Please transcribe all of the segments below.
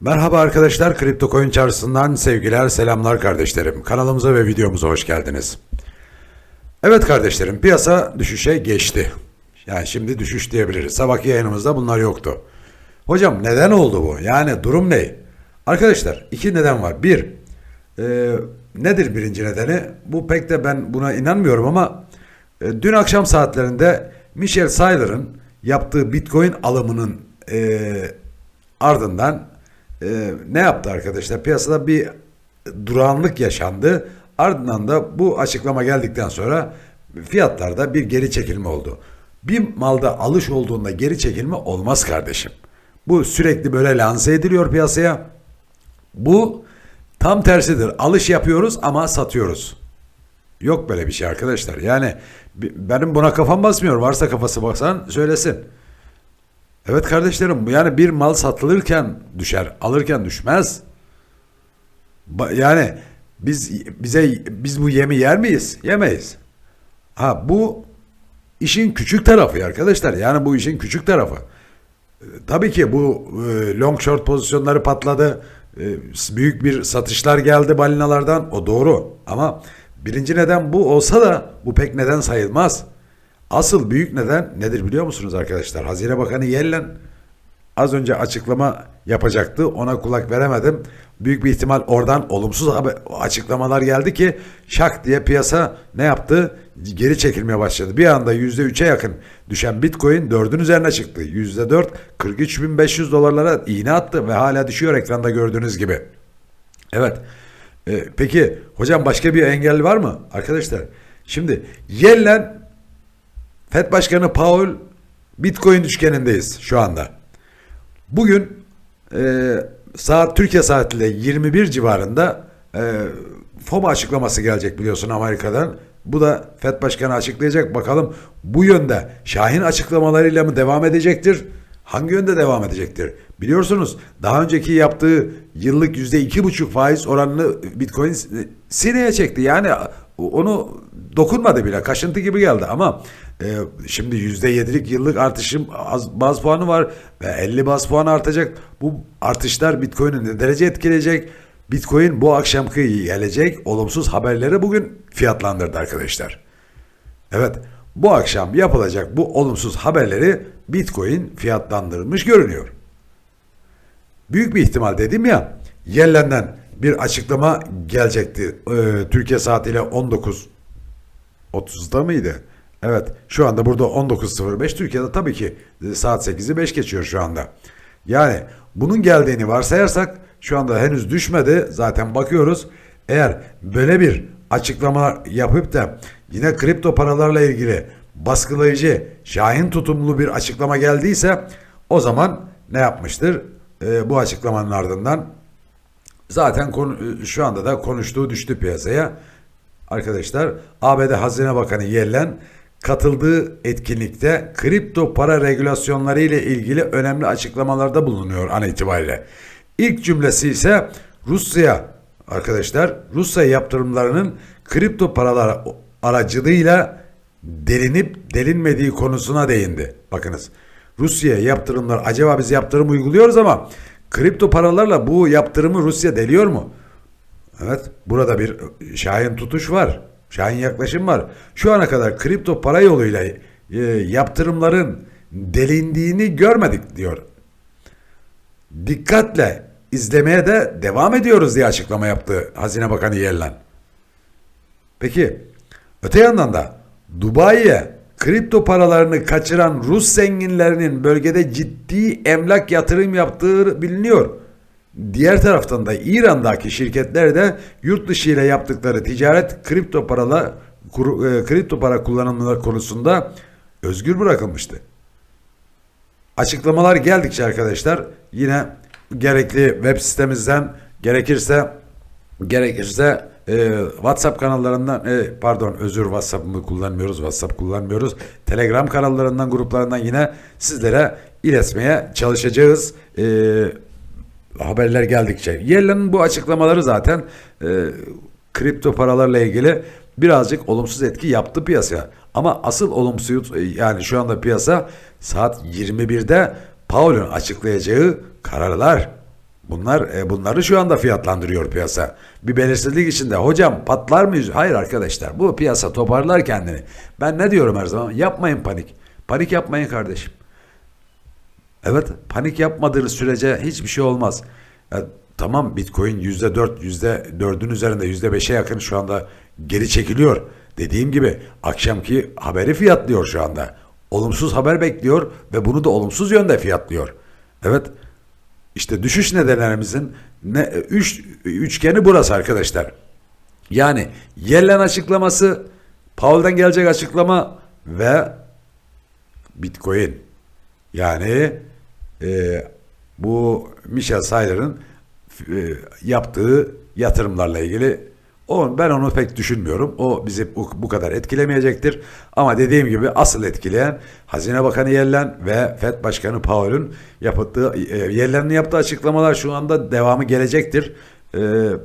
Merhaba arkadaşlar, Kripto Coin Çarşısı'ndan sevgiler, selamlar kardeşlerim. Kanalımıza ve videomuza hoş geldiniz. Evet kardeşlerim, piyasa düşüşe geçti. Yani şimdi düşüş diyebiliriz. Sabahki yayınımızda bunlar yoktu. Hocam neden oldu bu? Yani durum ne? Arkadaşlar iki neden var. Bir, e, nedir birinci nedeni? Bu pek de ben buna inanmıyorum ama e, dün akşam saatlerinde Michel Saylor'ın yaptığı Bitcoin alımının e, ardından e, ne yaptı arkadaşlar? Piyasada bir durağanlık yaşandı. Ardından da bu açıklama geldikten sonra fiyatlarda bir geri çekilme oldu. Bir malda alış olduğunda geri çekilme olmaz kardeşim. Bu sürekli böyle lanse ediliyor piyasaya. Bu tam tersidir. Alış yapıyoruz ama satıyoruz. Yok böyle bir şey arkadaşlar. Yani benim buna kafam basmıyor. Varsa kafası baksan söylesin. Evet kardeşlerim yani bir mal satılırken düşer, alırken düşmez. Yani biz bize biz bu yemi yer miyiz? Yemeyiz. Ha bu işin küçük tarafı arkadaşlar. Yani bu işin küçük tarafı. Tabii ki bu e, long short pozisyonları patladı. E, büyük bir satışlar geldi balinalardan. O doğru. Ama birinci neden bu olsa da bu pek neden sayılmaz. Asıl büyük neden nedir biliyor musunuz arkadaşlar? Hazine Bakanı Yellen az önce açıklama yapacaktı. Ona kulak veremedim. Büyük bir ihtimal oradan olumsuz açıklamalar geldi ki şak diye piyasa ne yaptı? Geri çekilmeye başladı. Bir anda %3'e yakın düşen Bitcoin 4'ün üzerine çıktı. %4 43.500 dolarlara iğne attı ve hala düşüyor ekranda gördüğünüz gibi. Evet. Ee, peki hocam başka bir engel var mı? Arkadaşlar şimdi Yellen FED Başkanı Powell Bitcoin üçgenindeyiz şu anda. Bugün e, saat Türkiye saatiyle 21 civarında e, FOMA açıklaması gelecek biliyorsun Amerika'dan. Bu da FED Başkanı açıklayacak. Bakalım bu yönde Şahin açıklamalarıyla mı devam edecektir? Hangi yönde devam edecektir? Biliyorsunuz daha önceki yaptığı yıllık yüzde iki buçuk faiz oranını Bitcoin sineye çekti. Yani onu dokunmadı bile. Kaşıntı gibi geldi ama e, şimdi yüzde yedilik yıllık artışım az, baz puanı var ve 50 baz puan artacak. Bu artışlar Bitcoin'i ne derece etkileyecek? Bitcoin bu akşamki gelecek olumsuz haberleri bugün fiyatlandırdı arkadaşlar. Evet bu akşam yapılacak bu olumsuz haberleri Bitcoin fiyatlandırılmış görünüyor. Büyük bir ihtimal dedim ya Yellen'den bir açıklama gelecekti. Ee, Türkiye saatiyle 19.30'da mıydı? Evet şu anda burada 19.05 Türkiye'de tabii ki saat 8'i 5 geçiyor şu anda. Yani bunun geldiğini varsayarsak şu anda henüz düşmedi zaten bakıyoruz. Eğer böyle bir açıklama yapıp da yine kripto paralarla ilgili baskılayıcı, şahin tutumlu bir açıklama geldiyse o zaman ne yapmıştır? Ee, bu açıklamanın ardından zaten konu, şu anda da konuştuğu düştü piyasaya. Arkadaşlar ABD Hazine Bakanı Yellen katıldığı etkinlikte kripto para regülasyonları ile ilgili önemli açıklamalarda bulunuyor an itibariyle. İlk cümlesi ise Rusya arkadaşlar Rusya yaptırımlarının kripto paralar aracılığıyla delinip delinmediği konusuna değindi. Bakınız Rusya'ya yaptırımlar acaba biz yaptırım uyguluyoruz ama kripto paralarla bu yaptırımı Rusya deliyor mu? Evet, burada bir şahin tutuş var. Şahin yaklaşım var. Şu ana kadar kripto para yoluyla e, yaptırımların delindiğini görmedik diyor. Dikkatle izlemeye de devam ediyoruz diye açıklama yaptı Hazine Bakanı Yellen. Peki, öte yandan da Dubai'ye kripto paralarını kaçıran Rus zenginlerinin bölgede ciddi emlak yatırım yaptığı biliniyor. Diğer taraftan da İran'daki şirketler de yurt dışı ile yaptıkları ticaret kripto parala e, kripto para kullanımları konusunda özgür bırakılmıştı. Açıklamalar geldikçe arkadaşlar yine gerekli web sitemizden gerekirse gerekirse e, WhatsApp kanallarından e, pardon özür WhatsApp'ımı kullanmıyoruz WhatsApp kullanmıyoruz Telegram kanallarından gruplarından yine sizlere iletmeye çalışacağız. E, haberler geldikçe. Yellen'in bu açıklamaları zaten e, kripto paralarla ilgili birazcık olumsuz etki yaptı piyasaya. Ama asıl olumsuz yani şu anda piyasa saat 21'de Powell'ın açıklayacağı kararlar. Bunlar e, bunları şu anda fiyatlandırıyor piyasa. Bir belirsizlik içinde. Hocam patlar mıyız? Hayır arkadaşlar. Bu piyasa toparlar kendini. Ben ne diyorum her zaman? Yapmayın panik. Panik yapmayın kardeşim. Evet panik yapmadığınız sürece hiçbir şey olmaz. Ya, tamam Bitcoin yüzde dört, yüzde dördün üzerinde yüzde beşe yakın şu anda geri çekiliyor. Dediğim gibi akşamki haberi fiyatlıyor şu anda. Olumsuz haber bekliyor ve bunu da olumsuz yönde fiyatlıyor. Evet işte düşüş nedenlerimizin ne, üç, üçgeni burası arkadaşlar. Yani Yellen açıklaması, Powell'dan gelecek açıklama ve Bitcoin. Yani e, bu Michel Saylor'ın e, yaptığı yatırımlarla ilgili o, ben onu pek düşünmüyorum. O bizi bu, bu kadar etkilemeyecektir. Ama dediğim gibi asıl etkileyen Hazine Bakanı Yellen ve FED Başkanı Powell'ün yaptığı e, Yellen'in yaptığı açıklamalar şu anda devamı gelecektir. E,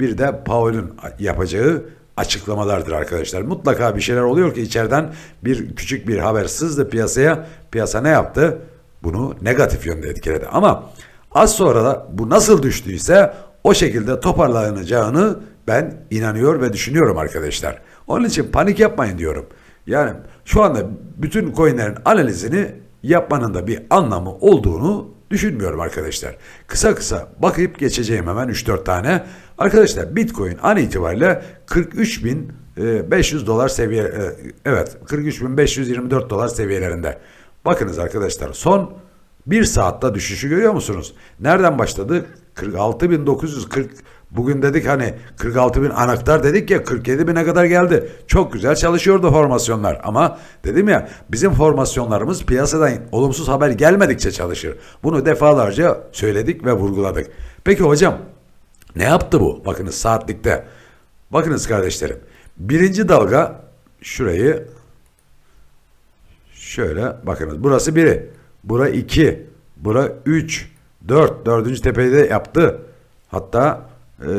bir de Powell'ün yapacağı açıklamalardır arkadaşlar. Mutlaka bir şeyler oluyor ki içeriden bir küçük bir haber sızdı piyasaya. Piyasa ne yaptı? Bunu negatif yönde etkiledi. Ama az sonra da bu nasıl düştüyse o şekilde toparlanacağını ben inanıyor ve düşünüyorum arkadaşlar. Onun için panik yapmayın diyorum. Yani şu anda bütün coinlerin analizini yapmanın da bir anlamı olduğunu düşünmüyorum arkadaşlar. Kısa kısa bakıp geçeceğim hemen 3-4 tane. Arkadaşlar Bitcoin an itibariyle 43.500 dolar seviye e, evet 43.524 dolar seviyelerinde. Bakınız arkadaşlar son bir saatte düşüşü görüyor musunuz? Nereden başladı? 46.940 Bugün dedik hani 46 bin anahtar dedik ya 47 bine kadar geldi. Çok güzel çalışıyordu formasyonlar ama dedim ya bizim formasyonlarımız piyasadan olumsuz haber gelmedikçe çalışır. Bunu defalarca söyledik ve vurguladık. Peki hocam ne yaptı bu? Bakınız saatlikte. Bakınız kardeşlerim. Birinci dalga şurayı şöyle bakınız. Burası biri. Bura iki. Bura üç. Dört. Dördüncü tepeyi de yaptı. Hatta e,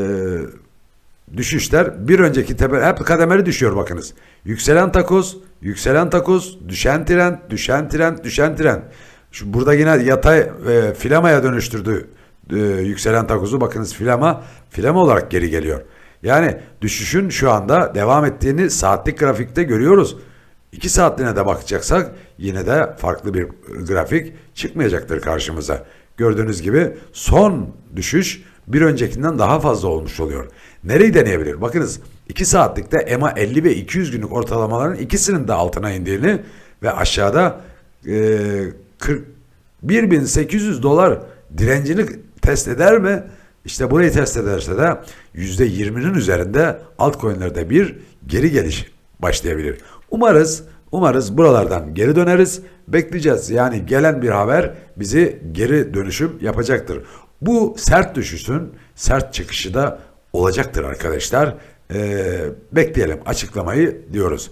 düşüşler bir önceki tepe hep kademeli düşüyor bakınız. Yükselen takoz, yükselen takoz, düşen trend, düşen trend, düşen trend. Şu burada yine yatay e, filamaya dönüştürdü e, yükselen takozu. Bakınız filama filama olarak geri geliyor. Yani düşüşün şu anda devam ettiğini saatlik grafikte görüyoruz. 2 saatliğine de bakacaksak yine de farklı bir grafik çıkmayacaktır karşımıza. Gördüğünüz gibi son düşüş bir öncekinden daha fazla olmuş oluyor. Nereyi deneyebilir? Bakınız 2 saatlikte EMA 50 ve 200 günlük ortalamaların ikisinin de altına indiğini ve aşağıda e, 41.800 dolar direncini test eder mi? İşte burayı test ederse de %20'nin üzerinde altcoin'lerde bir geri geliş başlayabilir. Umarız Umarız buralardan geri döneriz. Bekleyeceğiz. Yani gelen bir haber bizi geri dönüşüm yapacaktır. Bu sert düşüşün sert çıkışı da olacaktır arkadaşlar. Ee, bekleyelim açıklamayı diyoruz.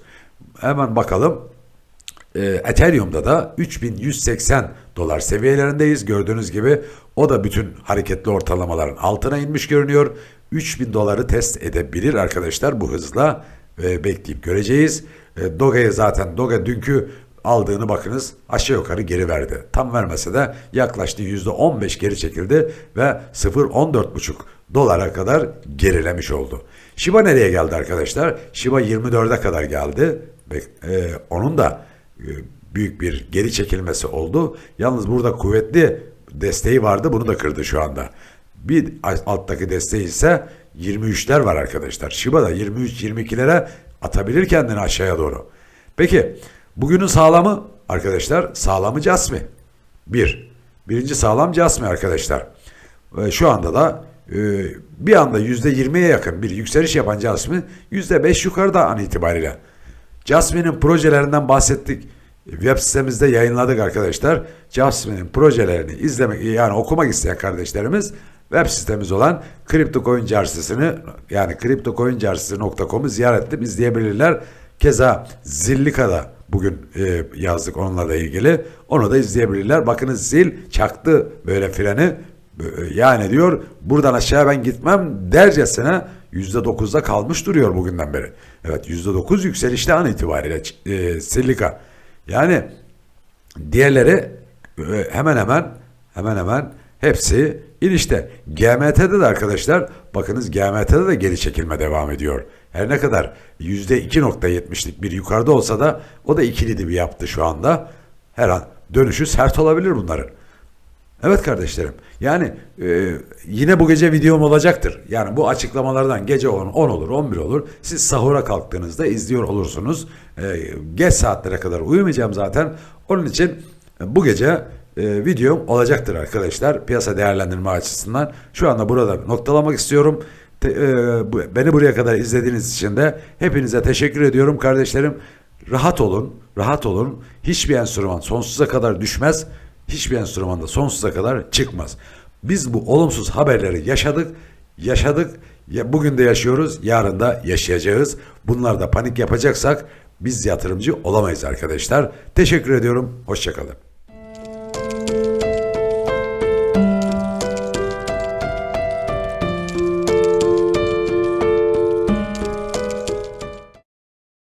Hemen bakalım. Ee, Ethereum'da da 3180 dolar seviyelerindeyiz. Gördüğünüz gibi o da bütün hareketli ortalamaların altına inmiş görünüyor. 3000 doları test edebilir arkadaşlar bu hızla e, bekleyip göreceğiz. E, Doga'yı zaten Doga dünkü aldığını bakınız aşağı yukarı geri verdi. Tam vermese de yaklaştı %15 geri çekildi ve 0.14,5 dolara kadar gerilemiş oldu. Shiba nereye geldi arkadaşlar? Shiba 24'e kadar geldi ve e, onun da e, büyük bir geri çekilmesi oldu. Yalnız burada kuvvetli desteği vardı bunu da kırdı şu anda. Bir alttaki desteği ise 23'ler var arkadaşlar. Shiba da 23-22'lere atabilir kendini aşağıya doğru. Peki bugünün sağlamı arkadaşlar sağlamı Casmi. Bir. Birinci sağlam Casmi arkadaşlar. Ve şu anda da e, bir anda yüzde yirmiye yakın bir yükseliş yapan Casmi yüzde beş yukarıda an itibariyle. Jasmine'in projelerinden bahsettik. Web sitemizde yayınladık arkadaşlar. Jasmine'in projelerini izlemek yani okumak isteyen kardeşlerimiz web sitemiz olan CryptoCoin Carsısı'nı yani CryptoCoinCarsısı.com'u ziyaret edip izleyebilirler. Keza Zillika'da bugün e, yazdık onunla da ilgili. Onu da izleyebilirler. Bakınız zil çaktı böyle freni. Yani diyor buradan aşağı ben gitmem dercesine %9'da kalmış duruyor bugünden beri. Evet %9 yükselişte an itibariyle e, Silika. Yani diğerleri e, hemen hemen hemen hemen hepsi inişte. GMT'de de arkadaşlar bakınız GMT'de de geri çekilme devam ediyor. Her ne kadar %2.70'lik bir yukarıda olsa da o da ikili dibi yaptı şu anda. Her an dönüşü sert olabilir bunların. Evet kardeşlerim. Yani e, yine bu gece videom olacaktır. Yani bu açıklamalardan gece 10, 10 olur, 11 olur. Siz sahura kalktığınızda izliyor olursunuz. E, geç saatlere kadar uyumayacağım zaten. Onun için bu gece e, videom olacaktır arkadaşlar. Piyasa değerlendirme açısından. Şu anda burada noktalamak istiyorum. Te, e, bu, beni buraya kadar izlediğiniz için de hepinize teşekkür ediyorum kardeşlerim. Rahat olun, rahat olun. Hiçbir enstrüman sonsuza kadar düşmez hiçbir enstrümanda sonsuza kadar çıkmaz. Biz bu olumsuz haberleri yaşadık, yaşadık. Ya bugün de yaşıyoruz, yarın da yaşayacağız. Bunlarda panik yapacaksak biz yatırımcı olamayız arkadaşlar. Teşekkür ediyorum. Hoşçakalın.